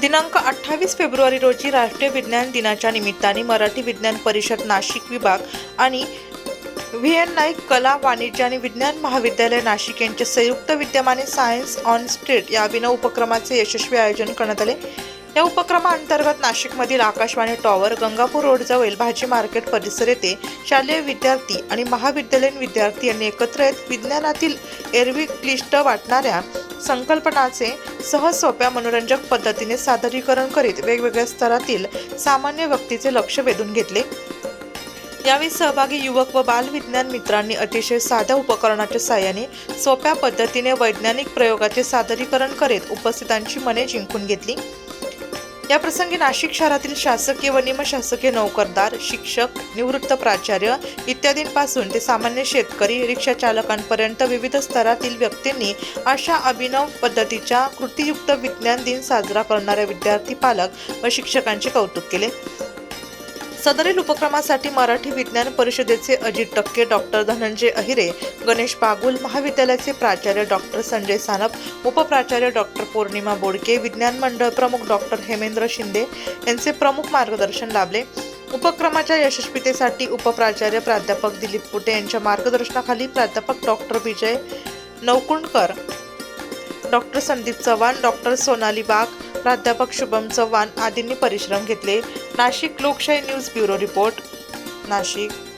दिनांक अठ्ठावीस फेब्रुवारी रोजी राष्ट्रीय विज्ञान दिनाच्या निमित्ताने मराठी विज्ञान परिषद नाशिक विभाग आणि व्ही एन नाईक कला वाणिज्य आणि विज्ञान महाविद्यालय नाशिक यांचे संयुक्त विद्यमाने सायन्स ऑन स्ट्रीट या अभिनव उपक्रमाचे यशस्वी आयोजन करण्यात आले. या उपक्रमाअंतर्गत नाशिकमधील आकाशवाणी टॉवर गंगापूर रोडजवळ भाजी मार्केट परिसर येथे शालेय विद्यार्थी आणि महाविद्यालयीन विद्यार्थी यांनी एकत्र येत विज्ञानातील एरवी क्लिष्ट वाटणाऱ्या संकल्पनाचे सहज सोप्या मनोरंजक पद्धतीने सादरीकरण करीत वेगवेगळ्या स्तरातील सामान्य व्यक्तीचे लक्ष वेधून घेतले. यावेळी सहभागी युवक व बालविज्ञान मित्रांनी अतिशय साध्या उपकरणाच्या साहाय्याने सोप्या पद्धतीने वैज्ञानिक प्रयोगाचे सादरीकरण करीत उपस्थितांची मने जिंकून घेतली. या प्रसंगी नाशिक शहरातील शासकीय व निमशासकीय नोकरदार शिक्षक निवृत्त प्राचार्य इत्यादींपासून ते सामान्य शेतकरी रिक्षा चालकांपर्यंत विविध स्तरातील व्यक्तींनी अशा अभिनव पद्धतीच्या कृतीयुक्त विज्ञान दिन साजरा करणाऱ्या विद्यार्थी पालक व शिक्षकांचे कौतुक केले. सदरील उपक्रमासाठी मराठी विज्ञान परिषदेचे अजित टक्के डॉक्टर धनंजय अहिरे गणेश बागुल महाविद्यालयाचे प्राचार्य डॉक्टर संजय सानप उपप्राचार्य डॉक्टर पौर्णिमा बोडके विज्ञान मंडळ प्रमुख डॉक्टर हेमेंद्र शिंदे यांचे प्रमुख मार्गदर्शन लाभले. उपक्रमाच्या यशस्वीतेसाठी उपप्राचार्य प्राध्यापक दिलीप कुटे यांच्या मार्गदर्शनाखाली प्राध्यापक doctor Vijay Navkundkar doctor Sandeep Chavan doctor Sonali Bag प्राध्यापक शुभम चव्हाण आदींनी परिश्रम घेतले. नाशिक लोकशाही न्यूज ब्युरो रिपोर्ट. नाशिक.